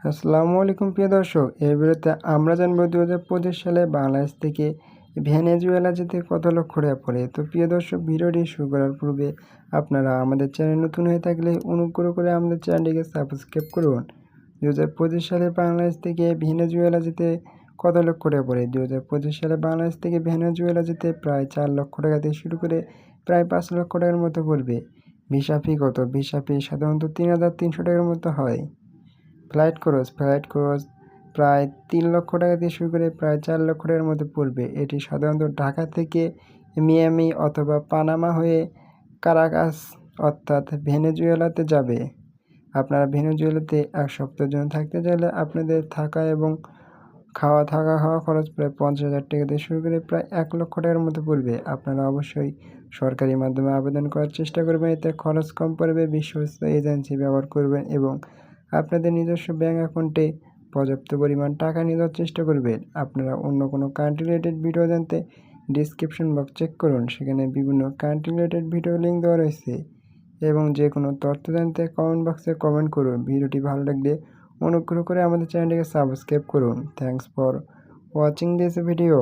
আসসালামু আলাইকুম প্রিয় দর্শক এই ভিডিওতে আমরা জানব দু হাজার পঁচিশ সালে বাংলাদেশ থেকে ভেনেজুয়েলা যেতে কত লক্ষ টাকা পড়ে। তো প্রিয় দর্শক, ভিডিওটি শুরু করার পূর্বে আপনারা আমাদের চ্যানেল নতুন হয়ে থাকলে অনুগ্রহ করে আমাদের চ্যানেলটিকে সাবস্ক্রাইব করুন। দু হাজার পঁচিশ সালে বাংলাদেশ থেকে ভেনেজুয়েলা যেতে কত লক্ষ টাকা পড়ে? দু হাজার পঁচিশ সালে বাংলাদেশ থেকে ভেনেজুয়েলা যেতে প্রায় চার লক্ষ টাকা থেকে শুরু করে প্রায় পাঁচ লক্ষ টাকার মতো পড়বে। ভিসা ফি কত? ভিসা ফি সাধারণত তিন হাজার তিনশো টাকার মতো হয়। ফ্লাইট খরচ ফ্লাইট খরচ প্রায় তিন লক্ষ টাকা দিয়ে শুরু করে প্রায় চার লক্ষ টাকার মধ্যে পড়বে। এটি সাধারণত ঢাকা থেকে মিয়ামি অথবা পানামা হয়ে কারাকাস অর্থাৎ ভেনেজুয়েলাতে যাবে। আপনারা ভেনেজুয়েলাতে এক সপ্তাহের জন্য থাকতে চাইলে আপনাদের থাকা এবং খাওয়া থাকা খাওয়া খরচ প্রায় পঞ্চাশ হাজার টাকা দিয়ে শুরু করে প্রায় এক লক্ষ টাকার মতো পড়বে। আপনারা অবশ্যই সরকারি মাধ্যমে আবেদন করার চেষ্টা করবেন, এতে খরচ কম পড়বে, বিশ্বস্ত এজেন্সি ব্যবহার করবেন এবং আপনাদের নিজস্ব ব্যাঙ্ক অ্যাকাউন্টে পর্যাপ্ত পরিমাণ টাকা নিয়ে যাওয়ার চেষ্টা করবেন আপনারা অন্য কোনো কান্ট্রি রিলেটেড ভিডিও জানতে ডিসক্রিপশন বক্স চেক করুন। সেখানে বিভিন্ন কান্ট্রি রিলেটেড ভিডিও লিঙ্ক দেওয়া রয়েছে এবং যে কোনো তথ্য জানতে কমেন্ট বক্সে কমেন্ট করুন। ভিডিওটি ভালো লাগলে অনুগ্রহ করে আমাদের চ্যানেলটিকে সাবস্ক্রাইব করুন। Thanks for watching this video